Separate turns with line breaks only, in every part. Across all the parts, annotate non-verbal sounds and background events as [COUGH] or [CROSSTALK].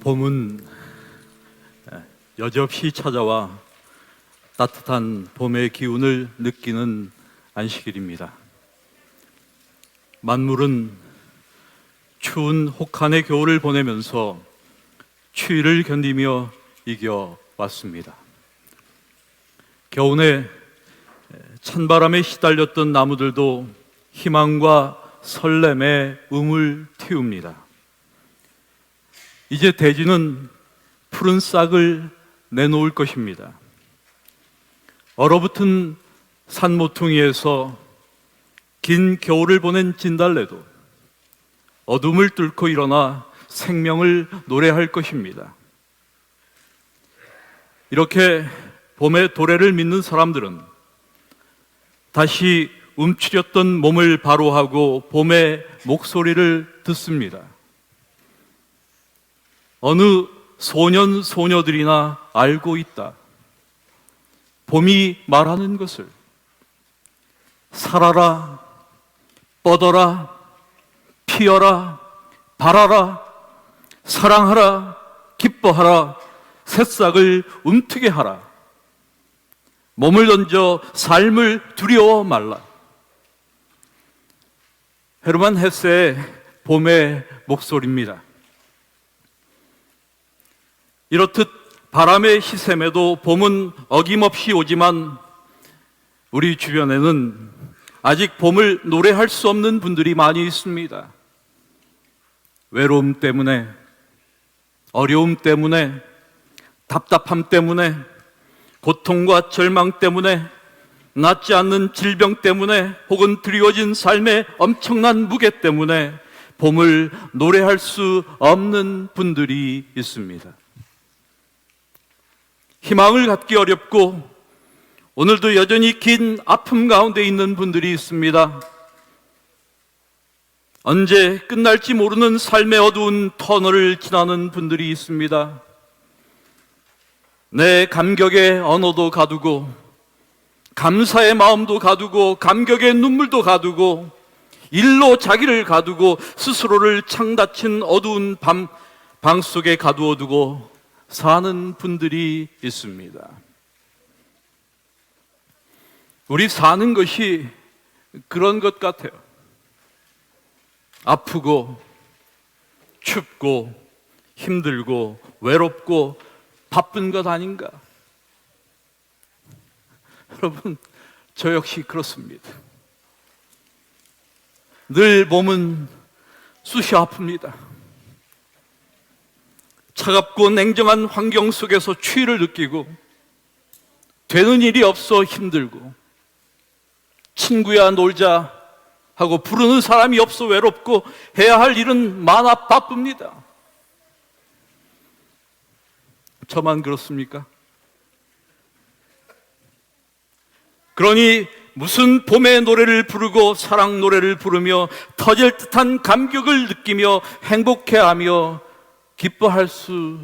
봄은 여접히 찾아와 따뜻한 봄의 기운을 느끼는 안식일입니다. 만물은 추운 혹한의 겨울을 보내면서 추위를 견디며 이겨왔습니다. 겨우내 찬바람에 시달렸던 나무들도 희망과 설렘의 음을 틔웁니다. 이제 대지는 푸른 싹을 내놓을 것입니다. 얼어붙은 산 모퉁이에서 긴 겨울을 보낸 진달래도 어둠을 뚫고 일어나 생명을 노래할 것입니다. 이렇게 봄의 도래를 믿는 사람들은 다시 움츠렸던 몸을 바로하고 봄의 목소리를 듣습니다. 어느 소년 소녀들이나 알고 있다. 봄이 말하는 것을 살아라, 뻗어라, 피어라, 발아라, 사랑하라, 기뻐하라, 새싹을 움트게 하라. 몸을 던져 삶을 두려워 말라. 헤르만 헤세의 봄의 목소리입니다. 이렇듯 바람의 희샘에도 봄은 어김없이 오지만 우리 주변에는 아직 봄을 노래할 수 없는 분들이 많이 있습니다. 외로움 때문에, 어려움 때문에, 답답함 때문에, 고통과 절망 때문에, 낫지 않는 질병 때문에, 혹은 드리워진 삶의 엄청난 무게 때문에 봄을 노래할 수 없는 분들이 있습니다. 희망을 갖기 어렵고 오늘도 여전히 긴 아픔 가운데 있는 분들이 있습니다. 언제 끝날지 모르는 삶의 어두운 터널을 지나는 분들이 있습니다. 내 감격의 언어도 가두고, 감사의 마음도 가두고, 감격의 눈물도 가두고, 일로 자기를 가두고, 스스로를 창닫힌 어두운 밤, 방 속에 가두어 두고 사는 분들이 있습니다. 우리 사는 것이 그런 것 같아요. 아프고, 춥고, 힘들고, 외롭고, 바쁜 것 아닌가? [LAUGHS] 여러분, 저 역시 그렇습니다. 늘 몸은 쑤시 아픕니다. 차갑고 냉정한 환경 속에서 추위를 느끼고 되는 일이 없어 힘들고 친구야 놀자 하고 부르는 사람이 없어 외롭고 해야 할 일은 많아 바쁩니다. 저만 그렇습니까? 그러니 무슨 봄의 노래를 부르고 사랑 노래를 부르며 터질 듯한 감격을 느끼며 행복해하며 기뻐할 수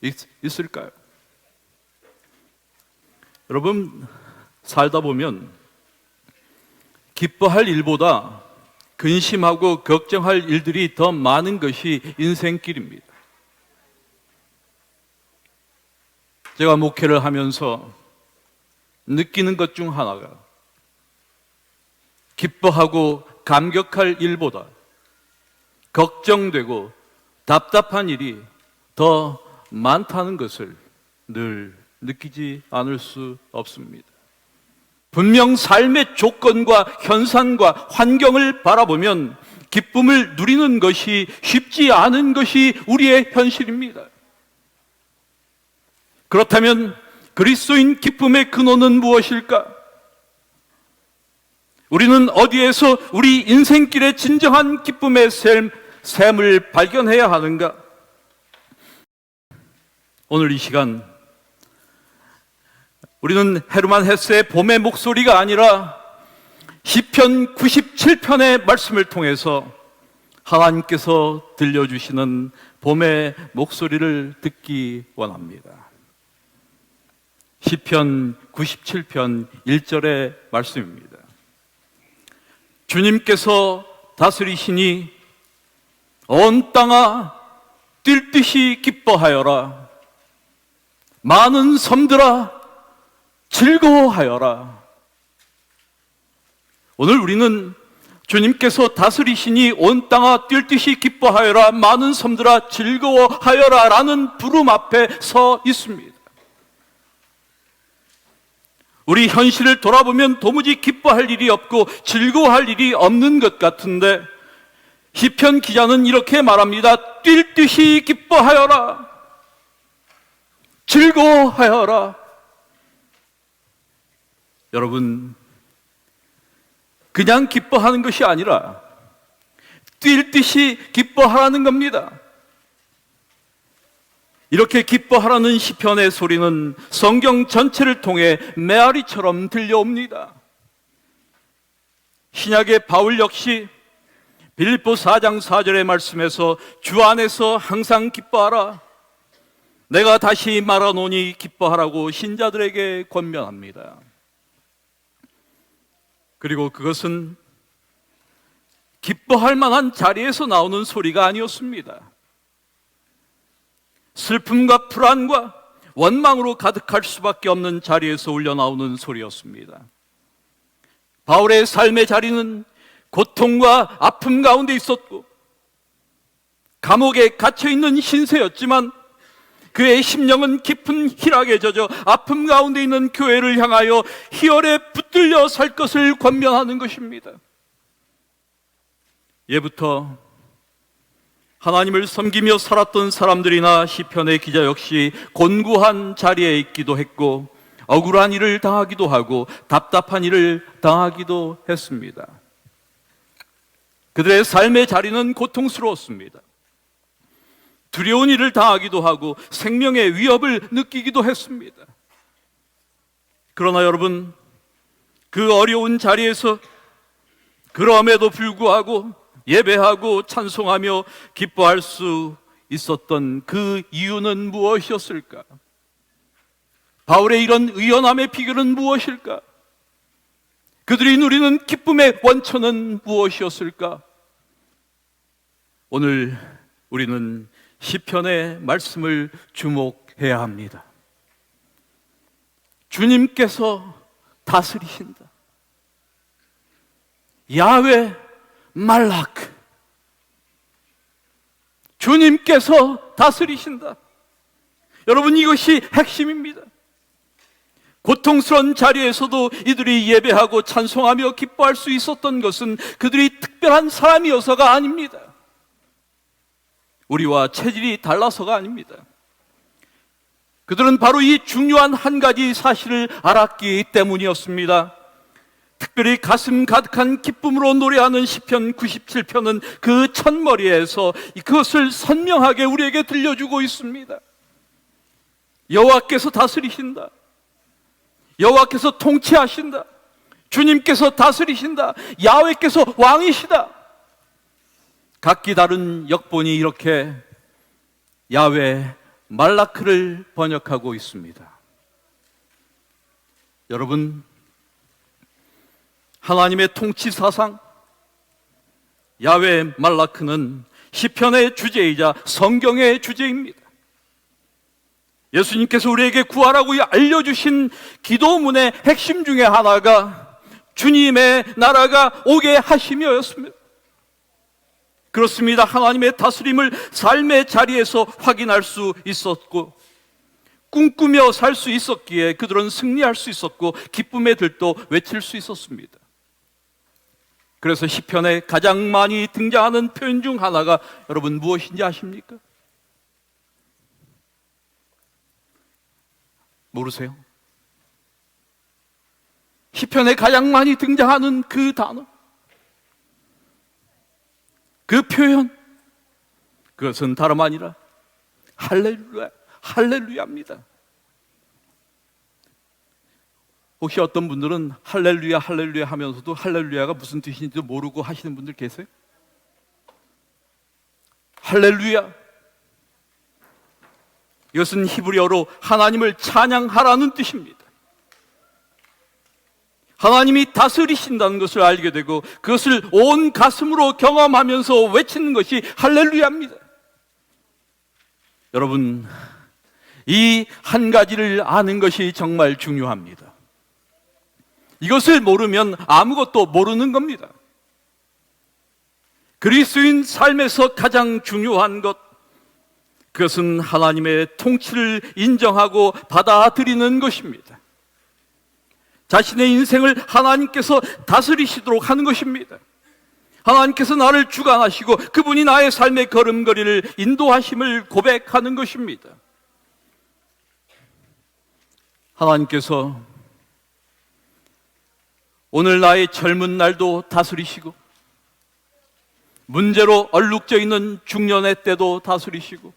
있, 있을까요? 여러분 살다 보면 기뻐할 일보다 근심하고 걱정할 일들이 더 많은 것이 인생길입니다. 제가 목회를 하면서 느끼는 것 중 하나가 기뻐하고 감격할 일보다 걱정되고 답답한 일이 더 많다는 것을 늘 느끼지 않을 수 없습니다. 분명 삶의 조건과 현상과 환경을 바라보면 기쁨을 누리는 것이 쉽지 않은 것이 우리의 현실입니다. 그렇다면 그리스도인 기쁨의 근원은 무엇일까? 우리는 어디에서 우리 인생길의 진정한 기쁨의 샘, 샘을 발견해야 하는가? 오늘 이 시간 우리는 헤르만 헤스의 봄의 목소리가 아니라 시편 97편의 말씀을 통해서 하나님께서 들려주시는 봄의 목소리를 듣기 원합니다. 시편 97편 1절의 말씀입니다. 주님께서 다스리시니 온 땅아 뛸 듯이 기뻐하여라. 많은 섬들아 즐거워하여라. 오늘 우리는 주님께서 다스리시니 온 땅아 뛸 듯이 기뻐하여라. 많은 섬들아 즐거워하여라. 라는 부름 앞에 서 있습니다. 우리 현실을 돌아보면 도무지 기뻐할 일이 없고 즐거워할 일이 없는 것 같은데 시편 기자는 이렇게 말합니다. 뛸 듯이 기뻐하여라. 즐거워하여라. 여러분, 그냥 기뻐하는 것이 아니라 뛸 듯이 기뻐하라는 겁니다. 이렇게 기뻐하라는 시편의 소리는 성경 전체를 통해 메아리처럼 들려옵니다. 신약의 바울 역시 빌립보 4장 4절의 말씀에서 주 안에서 항상 기뻐하라. 내가 다시 말하노니 기뻐하라고 신자들에게 권면합니다. 그리고 그것은 기뻐할 만한 자리에서 나오는 소리가 아니었습니다. 슬픔과 불안과 원망으로 가득할 수밖에 없는 자리에서 울려나오는 소리였습니다. 바울의 삶의 자리는 고통과 아픔 가운데 있었고, 감옥에 갇혀 있는 신세였지만, 그의 심령은 깊은 희락에 젖어 아픔 가운데 있는 교회를 향하여 희열에 붙들려 살 것을 권면하는 것입니다. 예부터 하나님을 섬기며 살았던 사람들이나 시편의 기자 역시 곤고한 자리에 있기도 했고 억울한 일을 당하기도 하고 답답한 일을 당하기도 했습니다. 그들의 삶의 자리는 고통스러웠습니다. 두려운 일을 당하기도 하고 생명의 위협을 느끼기도 했습니다. 그러나 여러분, 그 어려운 자리에서 그럼에도 불구하고 예배하고 찬송하며 기뻐할 수 있었던 그 이유는 무엇이었을까? 바울의 이런 의연함의 비결은 무엇일까? 그들이 누리는 기쁨의 원천은 무엇이었을까? 오늘 우리는 시편의 말씀을 주목해야 합니다. 주님께서 다스리신다. 야외 말라크. 주님께서 다스리신다. 여러분 이것이 핵심입니다. 고통스러운 자리에서도 이들이 예배하고 찬송하며 기뻐할 수 있었던 것은 그들이 특별한 사람이어서가 아닙니다. 우리와 체질이 달라서가 아닙니다. 그들은 바로 이 중요한 한 가지 사실을 알았기 때문이었습니다. 특별히 가슴 가득한 기쁨으로 노래하는 시편 97편은 그 첫머리에서 그것을 선명하게 우리에게 들려주고 있습니다. 여호와께서 다스리신다. 여호와께서 통치하신다. 주님께서 다스리신다. 야훼께서 왕이시다. 각기 다른 역본이 이렇게 야훼 말라크를 번역하고 있습니다. 여러분 하나님의 통치 사상 야훼 말라크는 시편의 주제이자 성경의 주제입니다. 예수님께서 우리에게 구하라고 알려주신 기도문의 핵심 중에 하나가 주님의 나라가 오게 하심이었습니다. 그렇습니다. 하나님의 다스림을 삶의 자리에서 확인할 수 있었고, 꿈꾸며 살 수 있었기에 그들은 승리할 수 있었고, 기쁨의 들도 외칠 수 있었습니다. 그래서 시편에 가장 많이 등장하는 표현 중 하나가 여러분 무엇인지 아십니까? 모르세요? 시편에 가장 많이 등장하는 그 단어, 그 표현, 그것은 다름 아니라 할렐루야, 할렐루야입니다. 혹시 어떤 분들은 할렐루야, 할렐루야 하면서도 할렐루야가 무슨 뜻인지도 모르고 하시는 분들 계세요? 할렐루야. 이것은 히브리어로 하나님을 찬양하라는 뜻입니다. 하나님이 다스리신다는 것을 알게 되고 그것을 온 가슴으로 경험하면서 외치는 것이 할렐루야입니다. 여러분, 이 한 가지를 아는 것이 정말 중요합니다. 이것을 모르면 아무것도 모르는 겁니다. 그리스인 삶에서 가장 중요한 것, 그것은 하나님의 통치를 인정하고 받아들이는 것입니다. 자신의 인생을 하나님께서 다스리시도록 하는 것입니다. 하나님께서 나를 주관하시고 그분이 나의 삶의 걸음걸이를 인도하심을 고백하는 것입니다. 하나님께서 오늘 나의 젊은 날도 다스리시고 문제로 얼룩져 있는 중년의 때도 다스리시고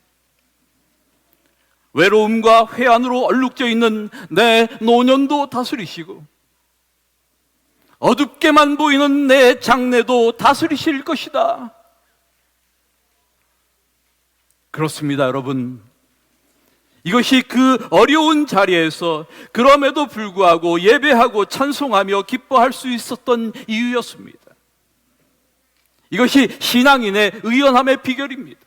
외로움과 회한으로 얼룩져 있는 내 노년도 다스리시고 어둡게만 보이는 내 장래도 다스리실 것이다. 그렇습니다, 여러분. 이것이 그 어려운 자리에서 그럼에도 불구하고 예배하고 찬송하며 기뻐할 수 있었던 이유였습니다. 이것이 신앙인의 의연함의 비결입니다.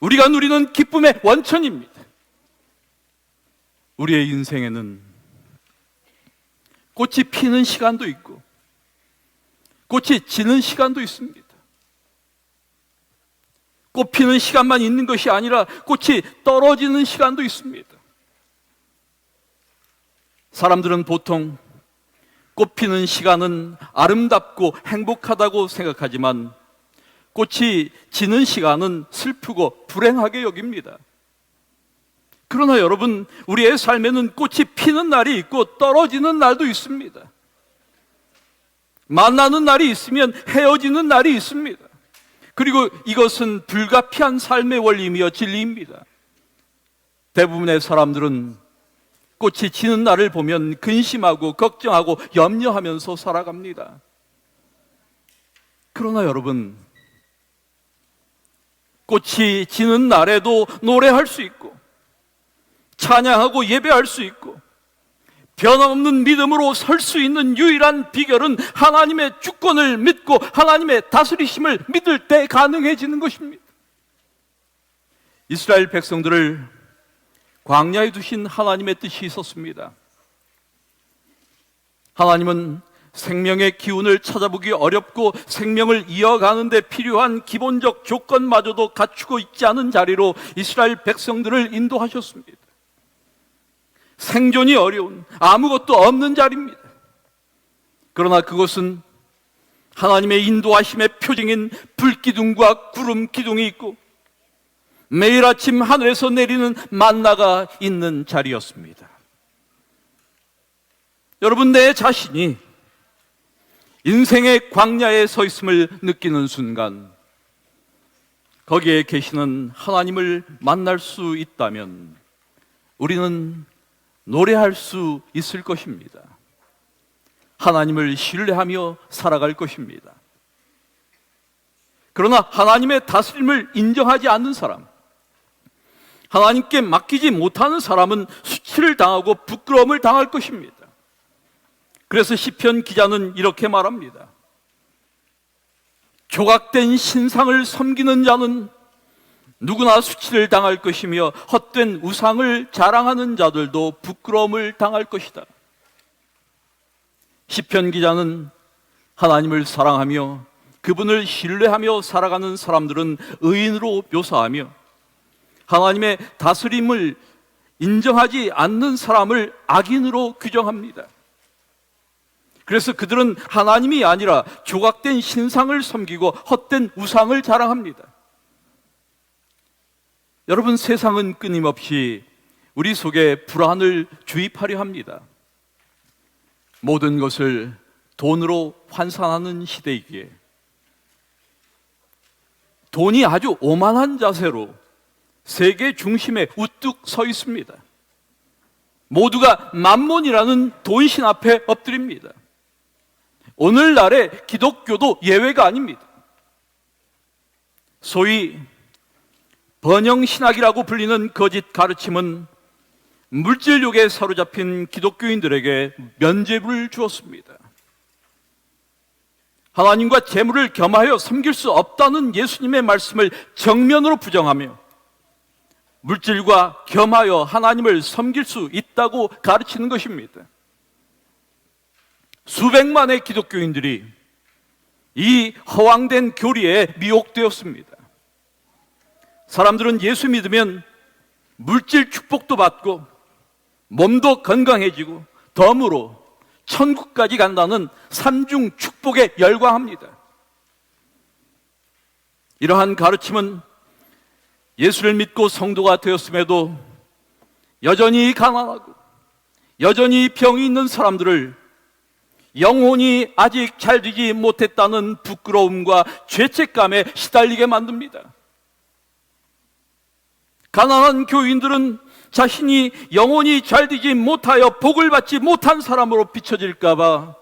우리가 누리는 기쁨의 원천입니다. 우리의 인생에는 꽃이 피는 시간도 있고, 꽃이 지는 시간도 있습니다. 꽃 피는 시간만 있는 것이 아니라 꽃이 떨어지는 시간도 있습니다. 사람들은 보통 꽃 피는 시간은 아름답고 행복하다고 생각하지만 꽃이 지는 시간은 슬프고 불행하게 여깁니다. 그러나 여러분, 우리의 삶에는 꽃이 피는 날이 있고 떨어지는 날도 있습니다. 만나는 날이 있으면 헤어지는 날이 있습니다. 그리고 이것은 불가피한 삶의 원리이며 진리입니다. 대부분의 사람들은 꽃이 지는 날을 보면 근심하고 걱정하고 염려하면서 살아갑니다. 그러나 여러분, 꽃이 지는 날에도 노래할 수 있고, 찬양하고 예배할 수 있고, 변함없는 믿음으로 설 수 있는 유일한 비결은 하나님의 주권을 믿고 하나님의 다스리심을 믿을 때 가능해지는 것입니다. 이스라엘 백성들을 광야에 두신 하나님의 뜻이 있었습니다. 하나님은 생명의 기운을 찾아보기 어렵고 생명을 이어가는데 필요한 기본적 조건마저도 갖추고 있지 않은 자리로 이스라엘 백성들을 인도하셨습니다. 생존이 어려운 아무것도 없는 자리입니다. 그러나 그것은 하나님의 인도하심의 표징인 불기둥과 구름 기둥이 있고 매일 아침 하늘에서 내리는 만나가 있는 자리였습니다. 여러분, 내 자신이 인생의 광야에 서 있음을 느끼는 순간, 거기에 계시는 하나님을 만날 수 있다면, 우리는 노래할 수 있을 것입니다. 하나님을 신뢰하며 살아갈 것입니다. 그러나 하나님의 다스림을 인정하지 않는 사람, 하나님께 맡기지 못하는 사람은 수치를 당하고 부끄러움을 당할 것입니다. 그래서 시편 기자는 이렇게 말합니다. 조각된 신상을 섬기는 자는 누구나 수치를 당할 것이며 헛된 우상을 자랑하는 자들도 부끄러움을 당할 것이다. 시편 기자는 하나님을 사랑하며 그분을 신뢰하며 살아가는 사람들은 의인으로 묘사하며 하나님의 다스림을 인정하지 않는 사람을 악인으로 규정합니다. 그래서 그들은 하나님이 아니라 조각된 신상을 섬기고 헛된 우상을 자랑합니다. 여러분 세상은 끊임없이 우리 속에 불안을 주입하려 합니다. 모든 것을 돈으로 환산하는 시대이기에 돈이 아주 오만한 자세로 세계 중심에 우뚝 서 있습니다. 모두가 만몬이라는 돈신 앞에 엎드립니다. 오늘날의 기독교도 예외가 아닙니다. 소위 번영 신학이라고 불리는 거짓 가르침은 물질욕에 사로잡힌 기독교인들에게 면죄부를 주었습니다. 하나님과 재물을 겸하여 섬길 수 없다는 예수님의 말씀을 정면으로 부정하며 물질과 겸하여 하나님을 섬길 수 있다고 가르치는 것입니다. 수백만의 기독교인들이 이 허황된 교리에 미혹되었습니다. 사람들은 예수 믿으면 물질 축복도 받고 몸도 건강해지고 덤으로 천국까지 간다는 삼중 축복에 열광합니다. 이러한 가르침은 예수를 믿고 성도가 되었음에도 여전히 가난하고 여전히 병이 있는 사람들을 영혼이 아직 잘 되지 못했다는 부끄러움과 죄책감에 시달리게 만듭니다. 가난한 교인들은 자신이 영혼이 잘 되지 못하여 복을 받지 못한 사람으로 비춰질까봐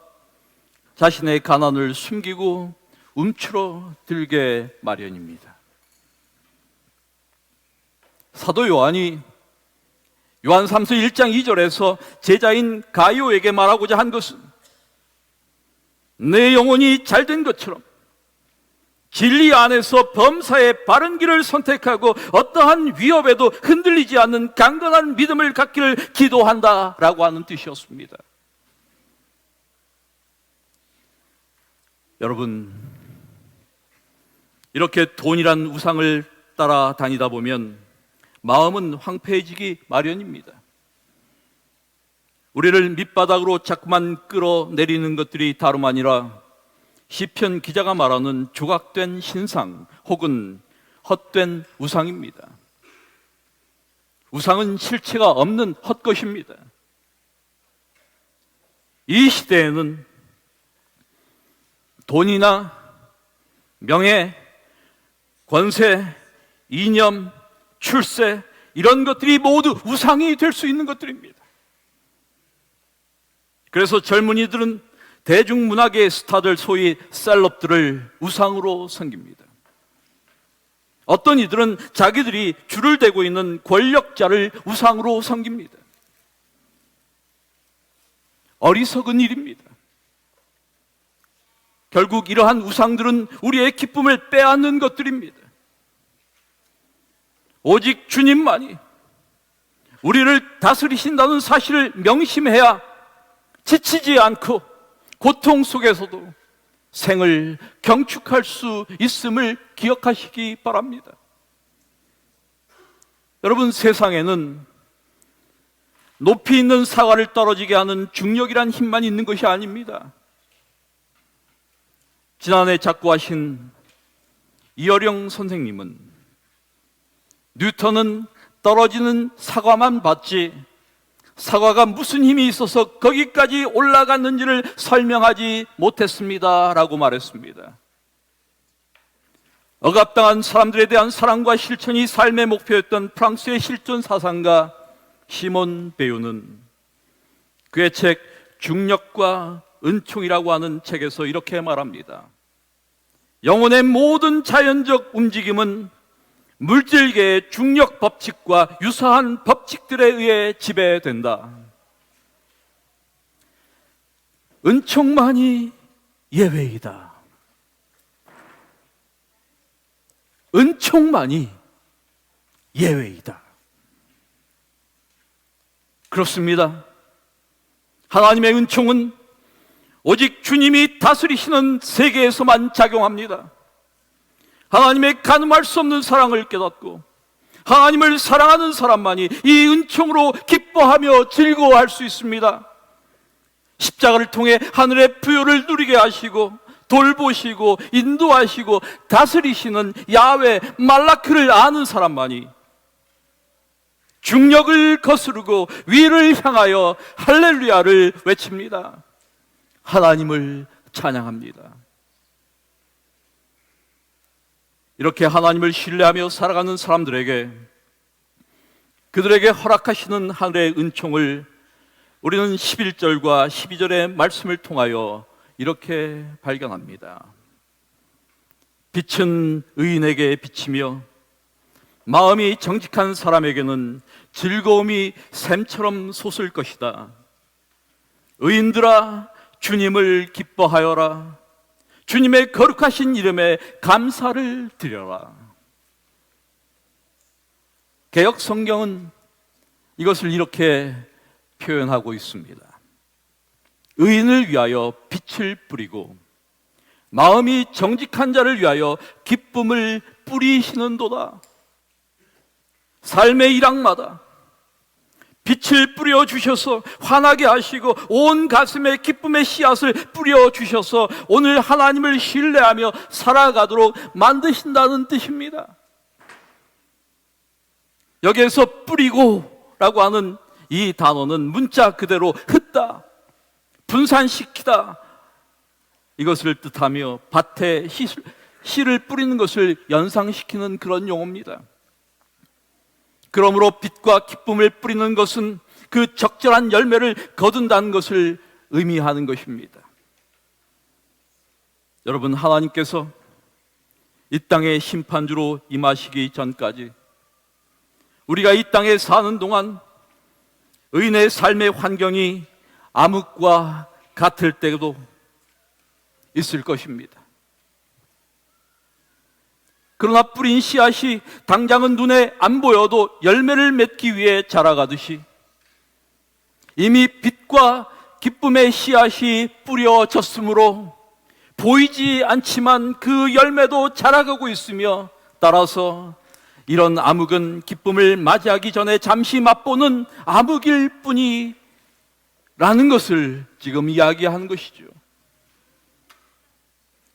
자신의 가난을 숨기고 움츠러 들게 마련입니다. 사도 요한이 요한 3서 1장 2절에서 제자인 가이오에게 말하고자 한 것은 내 영혼이 잘 된 것처럼 진리 안에서 범사의 바른 길을 선택하고 어떠한 위협에도 흔들리지 않는 강건한 믿음을 갖기를 기도한다 라고 하는 뜻이었습니다. 여러분, 이렇게 돈이란 우상을 따라 다니다 보면 마음은 황폐해지기 마련입니다. 우리를 밑바닥으로 자꾸만 끌어내리는 것들이 다름 아니라 시편 기자가 말하는 조각된 신상 혹은 헛된 우상입니다. 우상은 실체가 없는 헛것입니다. 이 시대에는 돈이나 명예, 권세, 이념, 출세 이런 것들이 모두 우상이 될 수 있는 것들입니다. 그래서 젊은이들은 대중문학의 스타들 소위 셀럽들을 우상으로 섬깁니다. 어떤 이들은 자기들이 줄을 대고 있는 권력자를 우상으로 섬깁니다. 어리석은 일입니다. 결국 이러한 우상들은 우리의 기쁨을 빼앗는 것들입니다. 오직 주님만이 우리를 다스리신다는 사실을 명심해야 지치지 않고 고통 속에서도 생을 경축할 수 있음을 기억하시기 바랍니다. 여러분 세상에는 높이 있는 사과를 떨어지게 하는 중력이란 힘만 있는 것이 아닙니다. 지난해 작고하신 이어령 선생님은 뉴턴은 떨어지는 사과만 봤지 사과가 무슨 힘이 있어서 거기까지 올라갔는지를 설명하지 못했습니다. 라고 말했습니다. 억압당한 사람들에 대한 사랑과 실천이 삶의 목표였던 프랑스의 실존 사상가 시몬 배우는 그의 책 중력과 은총이라고 하는 책에서 이렇게 말합니다. 영혼의 모든 자연적 움직임은 물질계의 중력 법칙과 유사한 법칙들에 의해 지배된다. 은총만이 예외이다. 은총만이 예외이다. 그렇습니다. 하나님의 은총은 오직 주님이 다스리시는 세계에서만 작용합니다. 하나님의 가늠할 수 없는 사랑을 깨닫고 하나님을 사랑하는 사람만이 이 은총으로 기뻐하며 즐거워할 수 있습니다. 십자가를 통해 하늘의 부여를 누리게 하시고 돌보시고 인도하시고 다스리시는 야외 말라크를 아는 사람만이 중력을 거스르고 위를 향하여 할렐루야를 외칩니다. 하나님을 찬양합니다. 이렇게 하나님을 신뢰하며 살아가는 사람들에게 그들에게 허락하시는 하늘의 은총을 우리는 11절과 12절의 말씀을 통하여 이렇게 발견합니다. 빛은 의인에게 비치며 마음이 정직한 사람에게는 즐거움이 샘처럼 솟을 것이다. 의인들아, 주님을 기뻐하여라. 주님의 거룩하신 이름에 감사를 드려라. 개혁 성경은 이것을 이렇게 표현하고 있습니다. 의인을 위하여 빛을 뿌리고 마음이 정직한 자를 위하여 기쁨을 뿌리시는도다. 삶의 일학마다 빛을 뿌려 주셔서 환하게 하시고 온 가슴에 기쁨의 씨앗을 뿌려 주셔서 오늘 하나님을 신뢰하며 살아가도록 만드신다는 뜻입니다. 여기에서 뿌리고라고 하는 이 단어는 문자 그대로 흩다, 분산시키다 이것을 뜻하며 밭에 씨를, 뿌리는 것을 연상시키는 그런 용어입니다. 그러므로 빛과 기쁨을 뿌리는 것은 그 적절한 열매를 거둔다는 것을 의미하는 것입니다. 여러분, 하나님께서 이 땅의 심판주로 임하시기 전까지 우리가 이 땅에 사는 동안 의인의 삶의 환경이 암흑과 같을 때도 있을 것입니다. 그러나 뿌린 씨앗이 당장은 눈에 안 보여도 열매를 맺기 위해 자라가듯이 이미 빛과 기쁨의 씨앗이 뿌려졌으므로 보이지 않지만 그 열매도 자라가고 있으며 따라서 이런 암흑은 기쁨을 맞이하기 전에 잠시 맛보는 암흑일 뿐이라는 것을 지금 이야기하는 것이죠.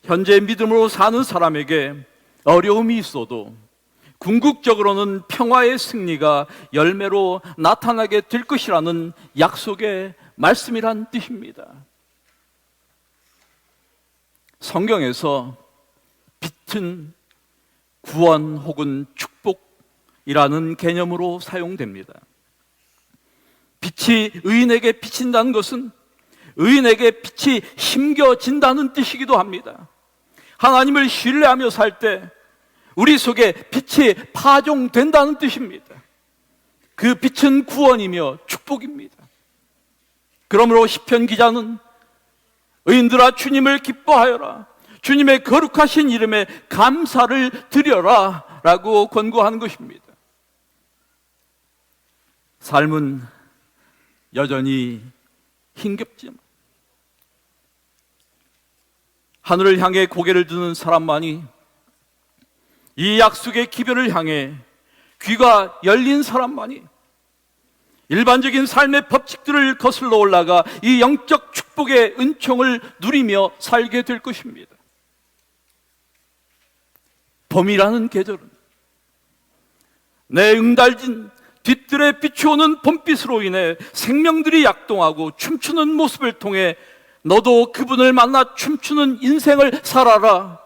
현재 믿음으로 사는 사람에게 어려움이 있어도 궁극적으로는 평화의 승리가 열매로 나타나게 될 것이라는 약속의 말씀이란 뜻입니다. 성경에서 빛은 구원 혹은 축복이라는 개념으로 사용됩니다. 빛이 의인에게 비친다는 것은 의인에게 빛이 심겨진다는 뜻이기도 합니다. 하나님을 신뢰하며 살 때 우리 속에 빛이 파종된다는 뜻입니다. 그 빛은 구원이며 축복입니다. 그러므로 시편 기자는 의인들아 주님을 기뻐하여라. 주님의 거룩하신 이름에 감사를 드려라. 라고 권고하는 것입니다. 삶은 여전히 힘겹지만 하늘을 향해 고개를 드는 사람만이 이 약속의 기별을 향해 귀가 열린 사람만이 일반적인 삶의 법칙들을 거슬러 올라가 이 영적 축복의 은총을 누리며 살게 될 것입니다. 봄이라는 계절은 내 응달진 뒤뜰에 비추오는 봄빛으로 인해 생명들이 약동하고 춤추는 모습을 통해 너도 그분을 만나 춤추는 인생을 살아라.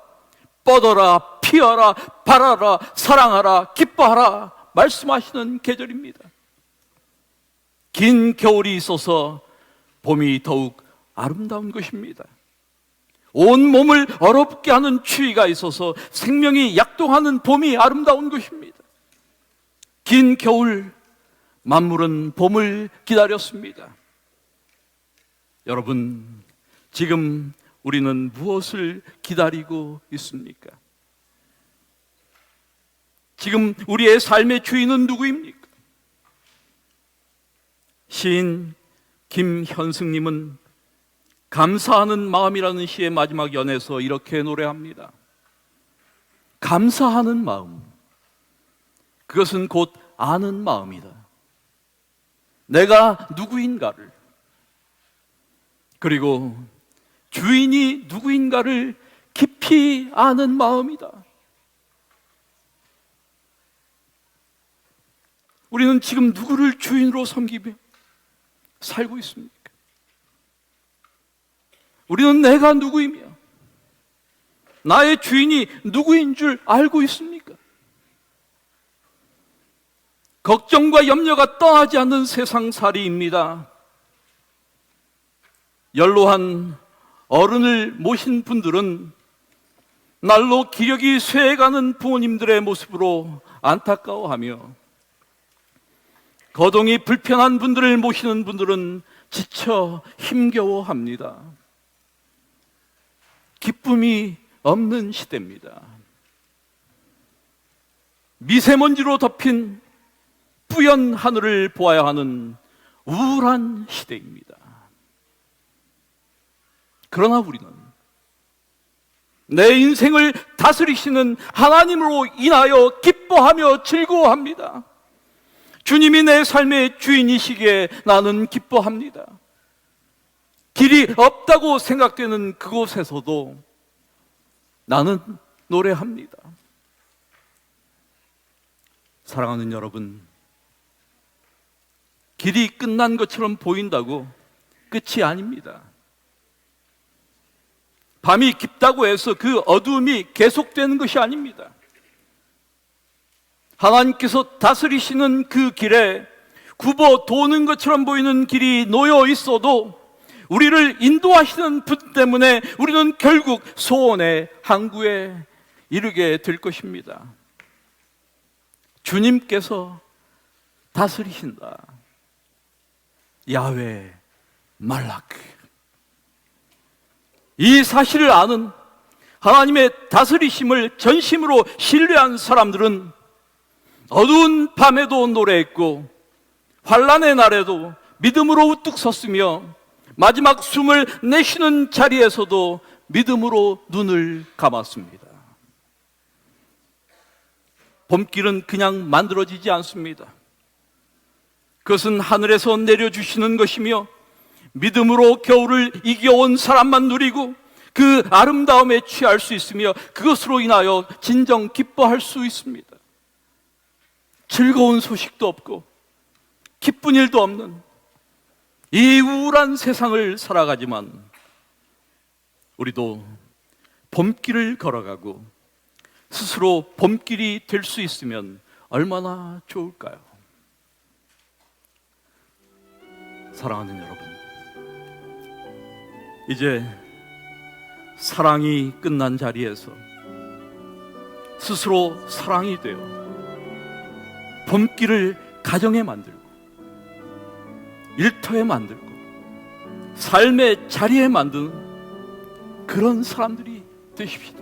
뻗어라, 피어라, 바라라, 사랑하라, 기뻐하라. 말씀하시는 계절입니다. 긴 겨울이 있어서 봄이 더욱 아름다운 것입니다. 온 몸을 얼어붙게 하는 추위가 있어서 생명이 약동하는 봄이 아름다운 것입니다. 긴 겨울, 만물은 봄을 기다렸습니다. 여러분, 지금 우리는 무엇을 기다리고 있습니까? 지금 우리의 삶의 주인은 누구입니까? 시인 김현승님은 감사하는 마음이라는 시의 마지막 연에서 이렇게 노래합니다. 감사하는 마음. 그것은 곧 아는 마음이다. 내가 누구인가를. 그리고 주인이 누구인가를 깊이 아는 마음이다. 우리는 지금 누구를 주인으로 섬기며 살고 있습니까? 우리는 내가 누구이며 나의 주인이 누구인 줄 알고 있습니까? 걱정과 염려가 떠나지 않는 세상살이입니다. 연로한 어른을 모신 분들은 날로 기력이 쇠해가는 부모님들의 모습으로 안타까워하며 거동이 불편한 분들을 모시는 분들은 지쳐 힘겨워합니다. 기쁨이 없는 시대입니다. 미세먼지로 덮인 뿌연 하늘을 보아야 하는 우울한 시대입니다. 그러나 우리는 내 인생을 다스리시는 하나님으로 인하여 기뻐하며 즐거워합니다. 주님이 내 삶의 주인이시기에 나는 기뻐합니다. 길이 없다고 생각되는 그곳에서도 나는 노래합니다. 사랑하는 여러분, 길이 끝난 것처럼 보인다고 끝이 아닙니다. 밤이 깊다고 해서 그 어두움이 계속되는 것이 아닙니다. 하나님께서 다스리시는 그 길에 굽어 도는 것처럼 보이는 길이 놓여 있어도 우리를 인도하시는 분 때문에 우리는 결국 소원의 항구에 이르게 될 것입니다. 주님께서 다스리신다. 야외 말라크. 이 사실을 아는 하나님의 다스리심을 전심으로 신뢰한 사람들은 어두운 밤에도 노래했고 환란의 날에도 믿음으로 우뚝 섰으며 마지막 숨을 내쉬는 자리에서도 믿음으로 눈을 감았습니다. 봄길은 그냥 만들어지지 않습니다. 그것은 하늘에서 내려주시는 것이며 믿음으로 겨울을 이겨온 사람만 누리고 그 아름다움에 취할 수 있으며 그것으로 인하여 진정 기뻐할 수 있습니다. 즐거운 소식도 없고 기쁜 일도 없는 이 우울한 세상을 살아가지만 우리도 봄길을 걸어가고 스스로 봄길이 될 수 있으면 얼마나 좋을까요? 사랑하는 여러분, 이제 사랑이 끝난 자리에서 스스로 사랑이 되어 봄길을 가정에 만들고 일터에 만들고 삶의 자리에 만드는 그런 사람들이 되십시다.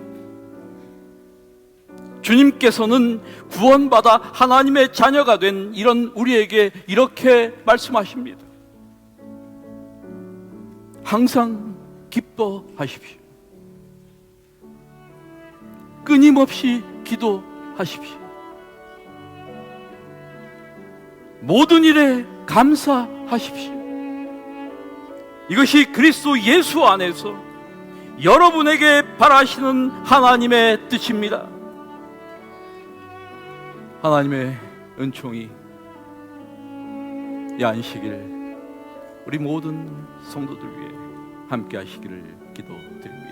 주님께서는 구원받아 하나님의 자녀가 된 이런 우리에게 이렇게 말씀하십니다. 항상 기뻐하십시오. 끊임없이 기도하십시오. 모든 일에 감사하십시오. 이것이 그리스도 예수 안에서 여러분에게 바라시는 하나님의 뜻입니다. 하나님의 은총이 이 안식일 우리 모든 성도들 위해 함께 하시기를 기도드립니다.